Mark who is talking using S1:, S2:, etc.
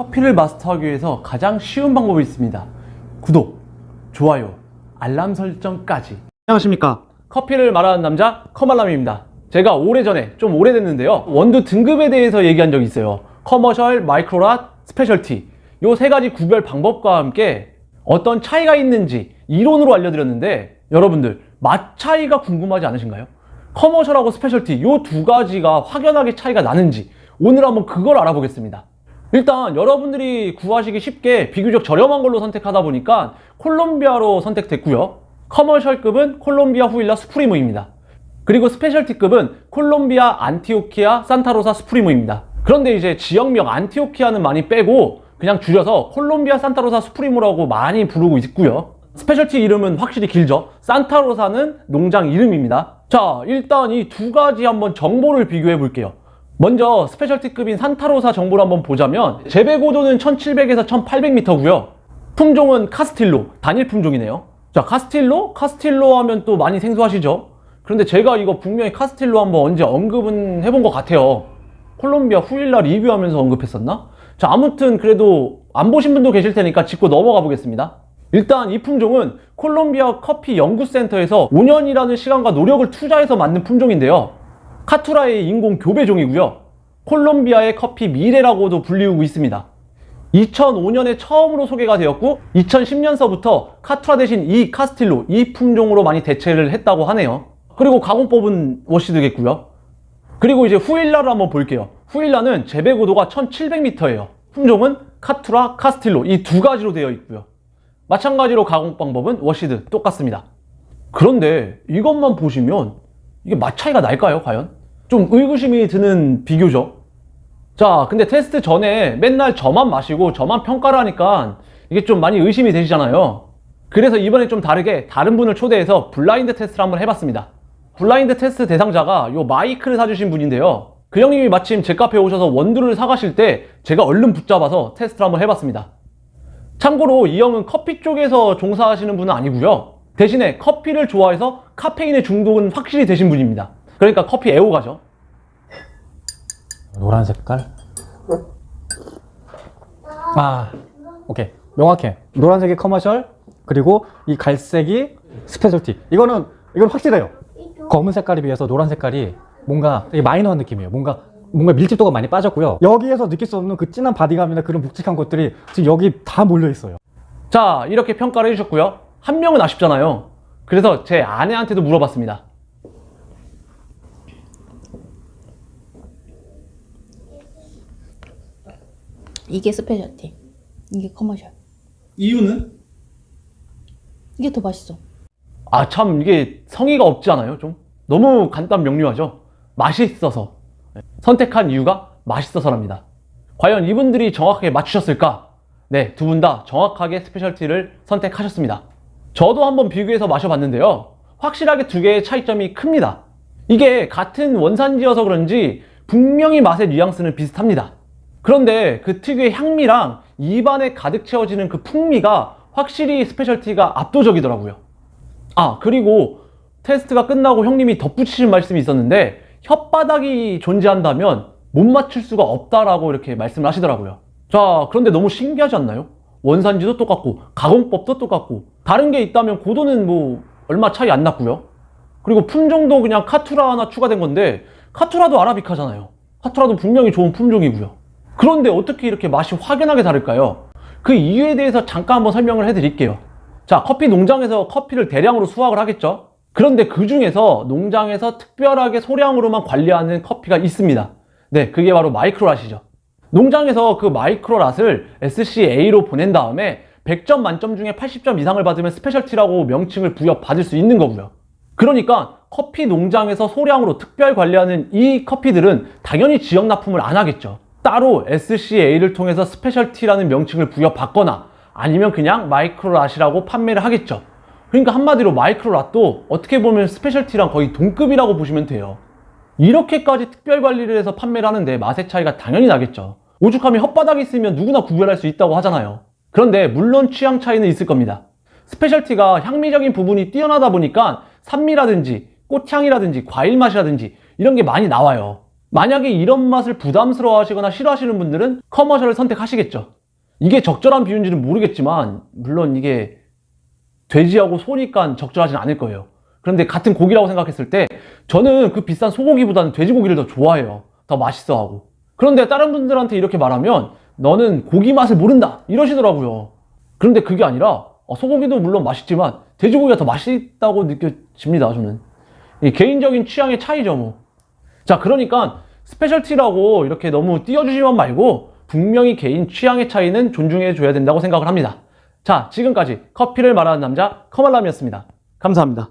S1: 커피를 마스터하기 위해서 가장 쉬운 방법이 있습니다. 구독, 좋아요, 알람 설정까지.
S2: 안녕하십니까.
S1: 커피를 말하는 남자 커말람입니다. 제가 오래전에 좀 오래됐는데요. 원두 등급에 대해서 얘기한 적이 있어요. 커머셜, 마이크로랏, 스페셜티. 요 세 가지 구별 방법과 함께 어떤 차이가 있는지 이론으로 알려드렸는데 여러분들 맛 차이가 궁금하지 않으신가요? 커머셜하고 스페셜티 요 두 가지가 확연하게 차이가 나는지 오늘 한번 그걸 알아보겠습니다. 일단 여러분들이 구하시기 쉽게 비교적 저렴한 걸로 선택하다 보니까 콜롬비아로 선택됐고요. 커머셜급은 콜롬비아 후일라 수프리모입니다. 그리고 스페셜티급은 콜롬비아 안티오키아 산타로사 수프리모입니다. 그런데 이제 지역명 안티오키아는 많이 빼고 그냥 줄여서 콜롬비아 산타로사 수프리모라고 많이 부르고 있고요. 스페셜티 이름은 확실히 길죠. 산타로사는 농장 이름입니다. 자, 일단 이 두 가지 한번 정보를 비교해 볼게요. 먼저 스페셜티급인 산타로사 정보를 한번 보자면 재배 고도는 1700에서 1800m고요. 품종은 카스틸로, 단일 품종이네요. 자, 카스틸로? 카스틸로 하면 또 많이 생소하시죠? 그런데 제가 이거 분명히 카스틸로 한번 언제 언급은 해본 것 같아요. 콜롬비아 후일라 리뷰하면서 언급했었나? 자, 아무튼 그래도 안 보신 분도 계실 테니까 짚고 넘어가 보겠습니다. 일단 이 품종은 콜롬비아 커피 연구센터에서 5년이라는 시간과 노력을 투자해서 만든 품종인데요. 카투라의 인공 교배종이고요. 콜롬비아의 커피 미래라고도 불리우고 있습니다. 2005년에 처음으로 소개가 되었고 2010년서부터 카투라 대신 이 카스틸로 이 품종으로 많이 대체를 했다고 하네요. 그리고 가공법은 워시드겠고요. 그리고 이제 후일라를 한번 볼게요. 후일라는 재배 고도가 1700m예요. 품종은 카투라, 카스틸로 이 두 가지로 되어 있고요. 마찬가지로 가공 방법은 워시드 똑같습니다. 그런데 이것만 보시면 이게 맛 차이가 날까요, 과연? 좀 의구심이 드는 비교죠. 자, 근데 테스트 전에 맨날 저만 마시고 저만 평가를 하니까 이게 좀 많이 의심이 되시잖아요. 그래서 이번에 좀 다르게 다른 분을 초대해서 블라인드 테스트를 한번 해봤습니다. 블라인드 테스트 대상자가 요 마이크를 사주신 분인데요. 그 형님이 마침 제 카페에 오셔서 원두를 사가실 때 제가 얼른 붙잡아서 테스트를 한번 해봤습니다. 참고로 이 형은 커피 쪽에서 종사하시는 분은 아니고요. 대신에 커피를 좋아해서 카페인의 중독은 확실히 되신 분입니다. 그러니까 커피 애호가죠.
S2: 노란 색깔. 아, 오케이. 명확해. 노란색이 커머셜, 그리고 이 갈색이 스페셜티. 이거는, 이건 확실해요. 검은 색깔에 비해서 노란 색깔이 뭔가 되게 마이너한 느낌이에요. 뭔가, 뭔가 밀집도가 많이 빠졌고요. 여기에서 느낄 수 없는 그 진한 바디감이나 그런 묵직한 것들이 지금 여기 다 몰려 있어요.
S1: 자, 이렇게 평가를 해주셨고요. 한 명은 아쉽잖아요. 그래서 제 아내한테도 물어봤습니다.
S3: 이게 스페셜티. 이게 커머셜.
S1: 이유는?
S3: 이게 더 맛있어.
S1: 아, 참, 이게 성의가 없지 않아요? 좀? 너무 간단 명료하죠? 맛있어서. 선택한 이유가 맛있어서랍니다. 과연 이분들이 정확하게 맞추셨을까? 네, 두 분 다 정확하게 스페셜티를 선택하셨습니다. 저도 한번 비교해서 마셔봤는데요. 확실하게 두 개의 차이점이 큽니다. 이게 같은 원산지여서 그런지 분명히 맛의 뉘앙스는 비슷합니다. 그런데 그 특유의 향미랑 입안에 가득 채워지는 그 풍미가 확실히 스페셜티가 압도적이더라고요. 아, 그리고 테스트가 끝나고 형님이 덧붙이신 말씀이 있었는데 혓바닥이 존재한다면 못 맞출 수가 없다라고 이렇게 말씀을 하시더라고요. 자, 그런데 너무 신기하지 않나요? 원산지도 똑같고 가공법도 똑같고 다른 게 있다면 고도는 뭐 얼마 차이 안 났고요. 그리고 품종도 그냥 카투라 하나 추가된 건데 카투라도 아라비카잖아요. 카투라도 분명히 좋은 품종이고요. 그런데 어떻게 이렇게 맛이 확연하게 다를까요? 그 이유에 대해서 잠깐 한번 설명을 해드릴게요. 자, 커피 농장에서 커피를 대량으로 수확을 하겠죠? 그런데 그 중에서 농장에서 특별하게 소량으로만 관리하는 커피가 있습니다. 네, 그게 바로 마이크로라시죠. 농장에서 그 마이크로랏을 SCA로 보낸 다음에 100점 만점 중에 80점 이상을 받으면 스페셜티라고 명칭을 부여받을 수 있는 거고요. 그러니까 커피 농장에서 소량으로 특별 관리하는 이 커피들은 당연히 지역 납품을 안 하겠죠. 따로 SCA를 통해서 스페셜티라는 명칭을 부여받거나 아니면 그냥 마이크로랏이라고 판매를 하겠죠. 그러니까 한마디로 마이크로랏도 어떻게 보면 스페셜티랑 거의 동급이라고 보시면 돼요. 이렇게까지 특별 관리를 해서 판매를 하는데 맛의 차이가 당연히 나겠죠. 오죽하면 혓바닥이 있으면 누구나 구별할 수 있다고 하잖아요. 그런데 물론 취향 차이는 있을 겁니다. 스페셜티가 향미적인 부분이 뛰어나다 보니까 산미라든지 꽃향이라든지 과일 맛이라든지 이런 게 많이 나와요. 만약에 이런 맛을 부담스러워 하시거나 싫어하시는 분들은 커머셜을 선택하시겠죠. 이게 적절한 비유인지는 모르겠지만, 물론 이게 돼지하고 소니까 적절하진 않을 거예요. 그런데 같은 고기라고 생각했을 때, 저는 그 비싼 소고기보다는 돼지고기를 더 좋아해요. 더 맛있어 하고. 그런데 다른 분들한테 이렇게 말하면, 너는 고기 맛을 모른다! 이러시더라고요. 그런데 그게 아니라, 어, 소고기도 물론 맛있지만, 돼지고기가 더 맛있다고 느껴집니다, 저는. 이 개인적인 취향의 차이죠, 뭐. 자, 그러니까 스페셜티라고 이렇게 너무 띄워주시면 말고 분명히 개인 취향의 차이는 존중해 줘야 된다고 생각을 합니다. 자, 지금까지 커피를 말하는 남자 커말람이었습니다. 감사합니다.